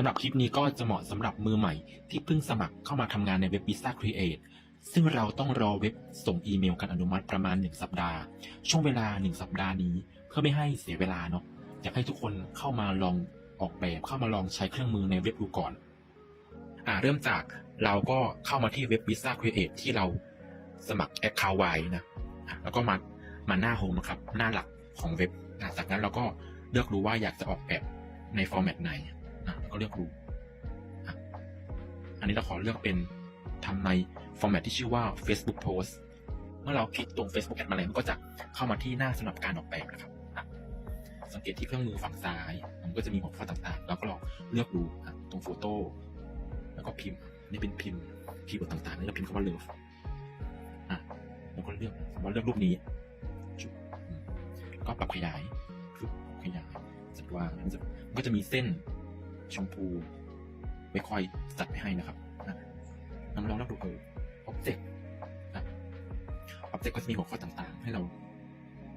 ำหรับคลิปนี้ก็จะเหมาะสำหรับมือใหม่ ที่เพิ่งสมัครเข้ามาทำงานในเว็บ Visa Create ซึ่งเราต้องรอเว็บส่งอีเมลการอนุมัติประมาณ 1 สัปดาห์ ช่วงเวลา 1 สัปดาห์นี้ เพื่อไม่ให้เสียเวลาเนาะอยากให้ทุกคนเข้ามาลองออกแบบเข้ามาลองใช้เครื่องมือในเว็บดูก่อนอ่าเริ่มจากเราก็เข้ามาที่เว็บ Visa Create ที่เราสมัคร Account ไว้นะแล้วก็มามาหน้าโฮมครับ หน้าหลักของเว็บ จากนั้นเราก็เลือกรู้ว่าอยากจะออกแบบในฟอร์แมตไหน ก็เลือกรูอันนี้เราขอเลือกเป็นทำในฟอร์แมตที่ชื่อว่า Facebook Post เมื่อเราคลิกตรง Facebook Ad มาแล้วมันก็จะเข้ามาที่หน้าสำหรับการออกแบบนะครับสังเกตที่เครื่องมือฝั่งซ้าย มันก็จะมีหัวข้อต่างๆ แล้วก็ลองเลือกดูตรงโฟโต้แล้วก็พิมพ์นี่เป็นพิมพ์คีย์เวิร์ดต่างๆนี่เราพิมพ์คำว่า love อะแล้วก็เลือกสมมติเลือกรูปนี้ก็ปรับขยายขยายจัดวางมันก็จะมีเส้น ชมพูไว้คอยจัดไว้ให้นะครับนำลองเลือกดูเออ object อะ object ก็จะมีหัวข้อต่างๆ ให้เรา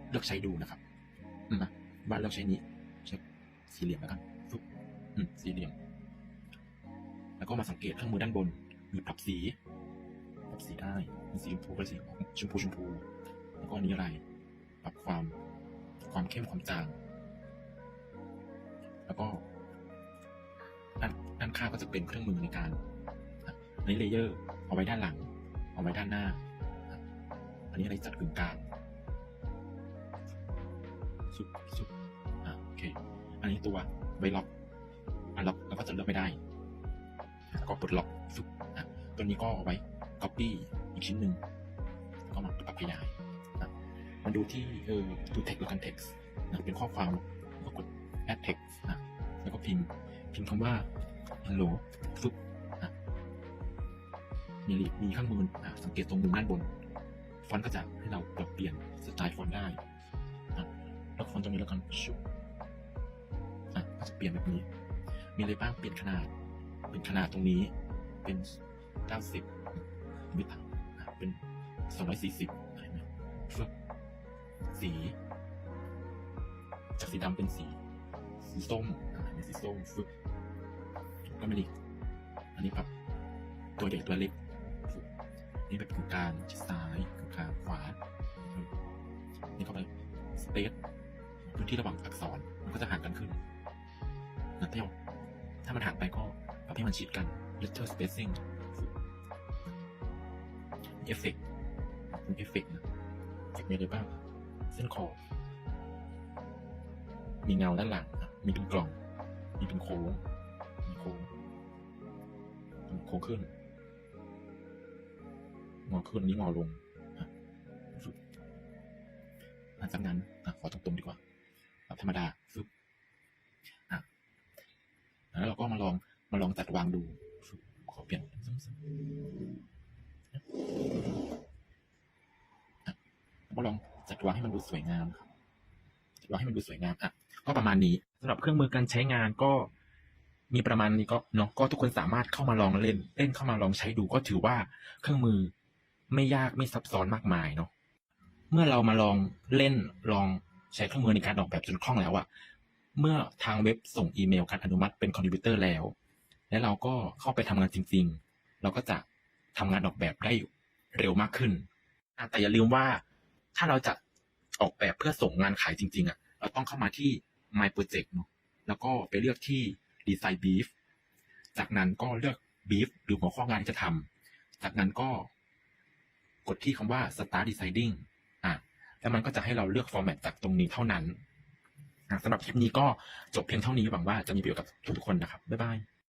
เลือกใช้ดูนะครับนะว่าเลือกใช้นี้ใช้สี่เหลี่ยมแล้วกันปึ๊บอืมสี่เหลี่ยม แล้วก็มาสังเกตเครื่องมือด้านบน มีปรับสี ปรับสีได้มีสีชมพูกับสีชมพูชมพู แล้วก็อันนี้อะไร ปรับความ ความเข้มความจาง แล้วก็ ด้านด้านข้าก็จะเป็นเครื่องมือในการอะอันเลเยอร์เอาไว้ด้านหลัง เอาไว้ด้านหน้า อันนี้อะไรจัดกึ่งกลางสุดสุดอะโอเค อันนี้ตัวไว้ล็อกอันล็อกแล้วก็จะเลือกไม่ได้แล้วก็ปลดล็อกฟึบอะตัวนี้ก็เอาไว้ copy อีกชิ้นหนึ่งก็มาปรับขยายนะมาดูที่เออดู text หรือ context นะเป็นข้อความก็กด add text นะแล้วก็พิมพ์พิมพ์คำว่า hello ฟึบอะมีมีข้างบนสังเกตตรงมุมด้านบน ฟอนต์ก็จะให้เราปรับเปลี่ยนสไตล์ฟอนต์ได้นะแล้วฟอนต์ตรงนี้แล้วกันชุบอะก็จะเปลี่ยนแบบนี้ มีอะไรบ้างเปลี่ยนขนาด เป็นขนาดตรงนี้ เป็น90วิดเป็น240เห็นไหมฟึบสี จากสีดำเป็นสี สีส้มเป็นสีส้มฟึบ ก็ไม่ดีอันนี้ปรับตัวเด็กตัวเล็ก นี่แบบกึ่งกลางชิดซ้ายกึ่งกลางขวา นี่เข้าไปสเปซพื้นที่ระหว่างอักษรมันก็จะห่างกันขึ้นนะเที่ยว ถ้ามันห่างไปก็ปรับให้มันชิดกัน letter spacing เอฟเฟกต์เป็นเอฟเฟกต์นะเอฟเฟกต์มีอะไรบ้าง เส้นขอบ มีเงาด้านหลัง มีเป็นกล่อง มีเป็นโค้ง โค้งโค้งขึ้นงอขึ้นนี้งอลงหลังจากนั้นอขอตรงๆดีกว่าแบบธรรมดาฟึบแล้วเราก็มาลองมาลองจัดวางดูขอเปลี่ยนซ้ำๆอะมาลองจัดวางให้มันดูสวยงามครับจัดวางให้มันดูสวยงามอะก็ประมาณนี้สำหรับเครื่องมือการใช้งานก็ มีประมาณนี้ก็เนาะก็ทุกคนสามารถเข้ามาลองเล่น เล่นเข้ามาลองใช้ดูก็ถือว่าเครื่องมือไม่ยากไม่ซับซ้อนมากมายเนาะเมื่อเรามาลองเล่นลองใช้เครื่องมือในการออกแบบจนคล่องแล้วอะเมื่อทางเว็บส่งอีเมลการอนุมัติเป็นคอนทริบิวเตอร์แล้ว และเราก็เข้าไปทำงานจริง ๆ เราก็จะทำงานออกแบบได้เร็วมากขึ้น แต่อย่าลืมว่าถ้าเราจะออกแบบเพื่อส่งงานขายจริง ๆอะเราต้องเข้ามาที่ My Project เนาะแล้วก็ไปเลือกที่ ดีไซน์บีฟจากนั้นก็เลือกบีฟหรือหัวข้องานที่จะทำจากนั้นก็ กดที่คำว่า Start Designing อะแล้วมันก็จะให้เราเลือกฟอร์แมตจากตรงนี้เท่านั้นอะสำหรับคลิปนี้ก็จบเพียงเท่านี้หวังว่าจะมีประโยชน์กับทุกๆคนนะครับ บ๊ายบาย